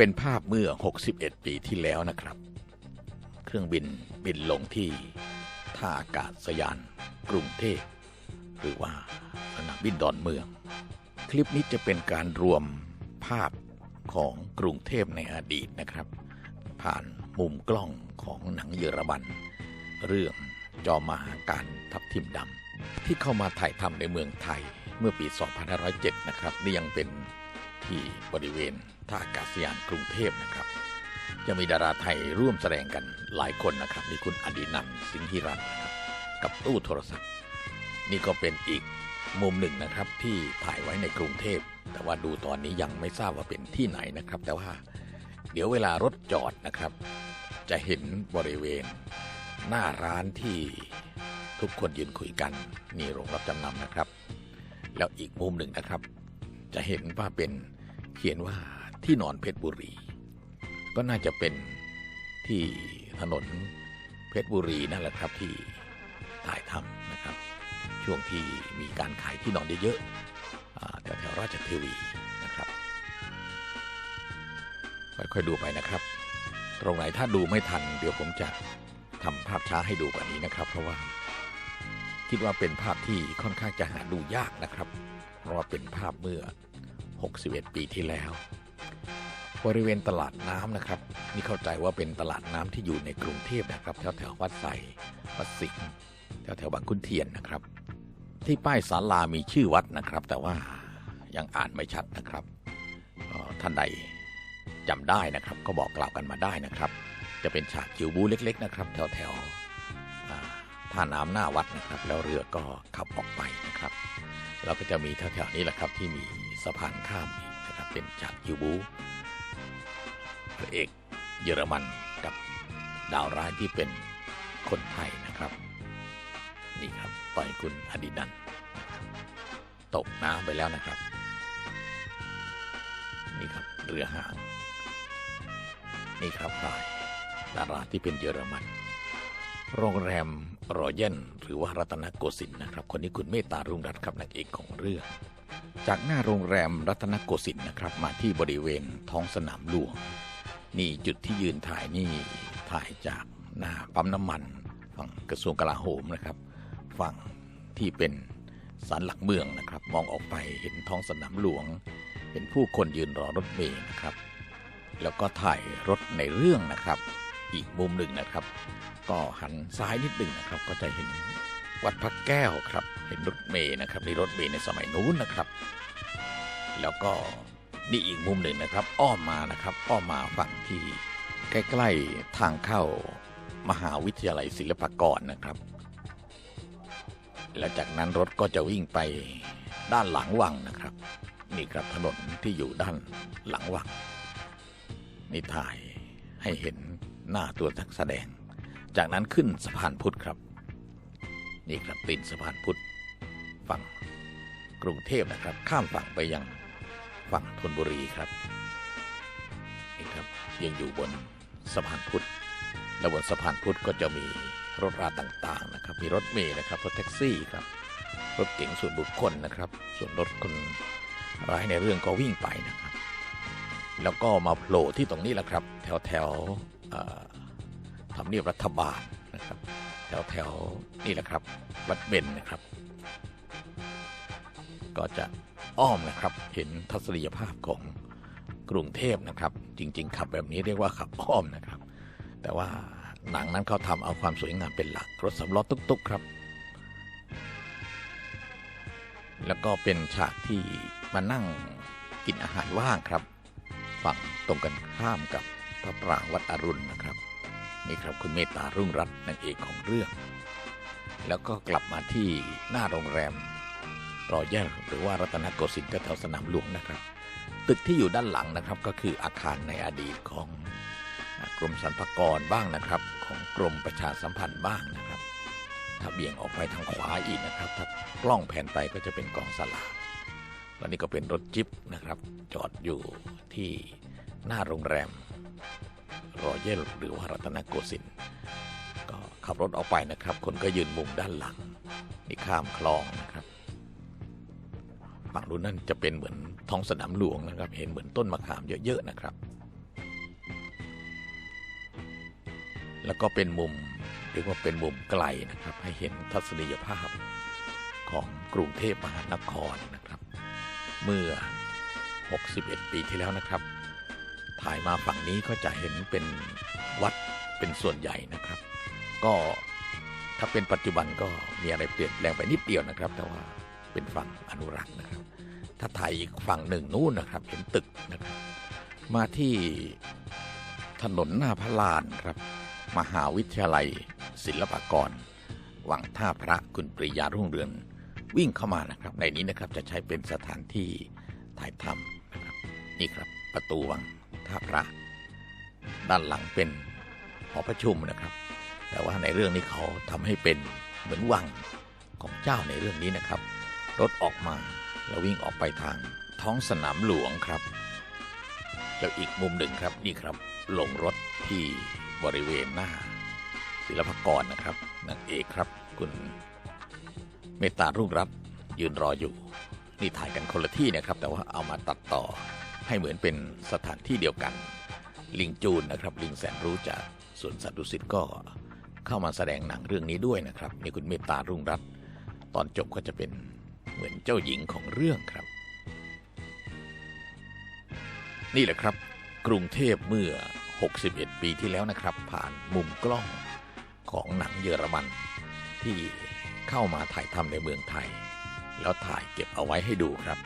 เป็นภาพเมื่อ 61 ปีที่แล้วนะครับ เครื่องบินบินลงที่ท่าอากาศยานกรุงเทพหรือว่าสนามบินดอนเมือง คลิปนี้จะเป็นการรวมภาพของกรุงเทพในอดีตนะครับ ผ่านมุมกล้องของหนังเยอรมัน เรื่องจอมหาการทับทิมดำที่เข้ามาถ่ายทำในเมืองไทยเมื่อปี 2507 นะครับ นี่ยังเป็นที่บริเวณ ท่าอากาศยานกรุงเทพนะครับ จะมีดาราไทยร่วมแสดงกันหลายคนนะครับ มีคุณอดีนันสิงห์ฮิรันนะครับกับตู้โทรศัพท์ นี่ก็เป็นอีกมุมหนึ่งนะครับที่ถ่ายไว้ในกรุงเทพ แต่ว่าดูตอนนี้ยังไม่ทราบว่าเป็นที่ไหนนะครับ แต่ว่าเดี๋ยวเวลารถจอดนะครับ จะเห็นบริเวณ หน้าร้านที่ทุกคนยืนคุยกันนี่โรงรับจำนำนะครับ แล้วอีกมุมหนึ่งนะครับ จะเห็นว่าเป็นเขียนว่า ที่นอนเพชรบุรี ก็น่าจะเป็นที่ถนนเพชรบุรีนั่นแหละครับที่ถ่ายทำนะครับ ช่วงที่มีการขายที่นอนเยอะๆแถวแถวๆราชเทวีนะครับค่อยๆดูไปนะครับ ตรงไหนถ้าดูไม่ทัน เดี๋ยวผมจะทำภาพช้าให้ดูกว่านี้นะครับ เพราะว่า คิดว่าเป็นภาพที่ค่อนข้างจะหาดูยากนะครับ เพราะว่าเป็นภาพเมื่อ 61 ปีที่แล้ว บริเวณตลาดน้ำนะครับ นี่เข้าใจว่าเป็นตลาดน้ำที่อยู่ในกรุงเทพนะครับ แถวแถววัดไซวัดสิงห์แถวแถวบางขุนเทียนนะครับ ที่ป้ายศาลามีชื่อวัดนะครับ แต่ว่ายังอ่านไม่ชัดนะครับท่านใดจำได้นะครับ ก็บอกกล่าวกันมาได้นะครับ จะเป็นฉากคิวบูเล็ก ๆ นะครับ แถวแถวๆท่าน้ำหน้าวัดนะครับ แล้วเรือก็ขับออกไปนะครับ แล้วก็จะมีแถวๆนี้แหละครับที่มีสะพานข้ามนะครับเป็นฉากคิวบู พระเอกเยอรมันกับดาวร้ายที่เป็นคนไทยนะครับ นี่ครับปล่อยคุณอดินันท์นะครับตกน้ำไปแล้วนะครับ นี่ครับเรือหาง นี่ครับถ่ายดาราที่เป็นเยอรมัน โรงแรมรอเยนหรือว่ารัตนโกสินทร์นะครับ คนนี้คุณเมตตารุ่งรัตน์ครับนางเอกของเรื่อง จากหน้าโรงแรมรัตนโกสินทร์นะครับ มาที่บริเวณท้องสนามหลวง นี่จุดที่ยืนถ่ายนี่ถ่ายจากหน้าปั๊มน้ำมัน ฝั่งกระทรวงกลาโหมนะครับ ฝั่งที่เป็นศาลหลักเมืองนะครับ มองออกไปเห็นท้องสนามหลวง เห็นผู้คนยืนรอรถเมล์นะครับ แล้วก็ถ่ายรถในเรื่องนะครับ อีกมุมหนึ่งนะครับ ก็หันซ้ายนิดหนึ่งนะครับ ก็จะเห็นวัดพระแก้วครับ เห็นรถเมล์นะครับในรถเมล์ในสมัยนู้นนะครับ แล้วก็ นี่อีกมุมหนึ่งนะครับ อ้อมมานะครับ อ้อมมาฝั่งที่ใกล้ ๆ ทางเข้ามหาวิทยาลัยศิลปากรนะครับ และจากนั้นรถก็จะวิ่งไปด้านหลังวังนะครับ นี่ครับถนนที่อยู่ด้านหลังวังนี่ถ่ายให้เห็นหน้าตัวนักแสดง จากนั้นขึ้นสะพานพุทธครับ นี่ครับตีนสะพานพุทธฝั่งกรุงเทพนะครับ ข้ามฝั่งไปยัง ฝั่งธนบุรีครับนี่ครับยังอยู่บนสะพานพุทธและบนสะพานพุทธก็จะมีรถราต่างๆนะครับ มีรถเมล์นะครับรถแท็กซี่ครับ รถเก๋งส่วนบุคคลนะครับ ส่วนรถคนร้ายในเรื่องก็วิ่งไปนะครับ แล้วก็มาโผล่ที่ตรงนี้แหละครับ แถวแถวทำเนียบรัฐบาลนะครับ แถวแถวนี่แหละครับ วัดเบญนะครับ ก็จะ อ้อมนะครับ เห็นทัศนียภาพของกรุงเทพนะครับ จริง ๆ ขับแบบนี้เรียกว่าขับอ้อมนะครับ แต่ว่าหนังนั้นเขาทำเอาความสวยงามเป็นหลักรถสำล้อตุ๊กๆครับ แล้วก็เป็นฉากที่มานั่งกินอาหารว่างครับ ฝั่งตรงกันข้ามกับพระปรางวัดอรุณนะครับ นี่ครับคุณเมตตารุ่งรัตน์นางเอกของเรื่อง แล้วก็กลับมาที่หน้าโรงแรม รอยัลหรือว่ารัตนโกสินทร์แถวสนามหลวงนะครับ ตึกที่อยู่ด้านหลังนะครับ ก็คืออาคารในอดีตของกรมสรรพากรบ้างนะครับ ของกรมประชาสัมพันธ์บ้างนะครับถ้าเบี่ยงออกไปทางขวาอีกนะครับถ้ากล้องแผ่นไปก็จะเป็นกองสลากแล้วนี่ก็เป็นรถจิ๊บนะครับ จอดอยู่ที่หน้าโรงแรมรอยัลหรือว่ารัตนโกสินทร์ก็ขับรถออกไปนะครับ คนก็ยืนมุงด้านหลัง นี่ข้ามคลองนะครับ ฝั่งนู้นนั่นจะเป็นเหมือนท้องสนามหลวงนะครับ เห็นเหมือนต้นมะขามเยอะๆนะครับ แล้วก็เป็นมุมเรียกว่าเป็นมุมไกลนะครับ ให้เห็นทัศนียภาพของกรุงเทพมหานครนะครับ เมื่อ 61 ปีที่แล้วนะครับ ถ่ายมาฝั่งนี้ก็จะเห็นเป็นวัดเป็นส่วนใหญ่นะครับ ก็ถ้าเป็นปัจจุบันก็มีอะไรเปลี่ยนแปลงไปนิดเดียวนะครับ แต่ว่า เป็นฝั่งอนุรักษ์นะครับ ถ้าถ่ายอีกฝั่งหนึ่งนู่นนะครับเห็นตึกนะครับ มาที่ถนนหน้าพระลานครับ มหาวิทยาลัย ศิลปากร วังท่าพระคุณปริยารุ่งเรืองวิ่งเข้ามานะครับ ในนี้นะครับจะใช้เป็นสถานที่ถ่ายทำนะครับนี่ครับประตูวังท่าพระ ด้านหลังเป็นหอประชุมนะครับ แต่ว่าในเรื่องนี้เขาทำให้เป็นเหมือนวังของเจ้าในเรื่องนี้นะครับ รถออกมา แล้ววิ่งออกไปทางท้องสนามหลวงครับ แล้วอีกมุมหนึ่งครับนี่ครับ ลงรถที่บริเวณหน้า ศิลปกรนะครับนางเอกครับ คุณเมตตารุ่งรัตยืนรออยู่ นี่ถ่ายกันคนละที่นะครับ แต่ว่าเอามาตัดต่อให้เหมือนเป็นสถานที่เดียวกัน ลิงจูนนะครับ ลิงแสนรู้จากสวนสัตว์ดุสิตก็เข้ามาแสดงหนังเรื่องนี้ด้วยนะครับนี่คุณเมตตารุ่งรัตน์ตอนจบก็จะเป็น เหมือนเจ้าหญิงของเรื่องครับ นี่แหละครับ กรุงเทพเมื่อ 61 ปีที่แล้วนะครับ ผ่านมุมกล้องของหนังเยอรมัน ที่เข้ามาถ่ายทำในเมืองไทย แล้วถ่ายเก็บเอาไว้ให้ดูครับ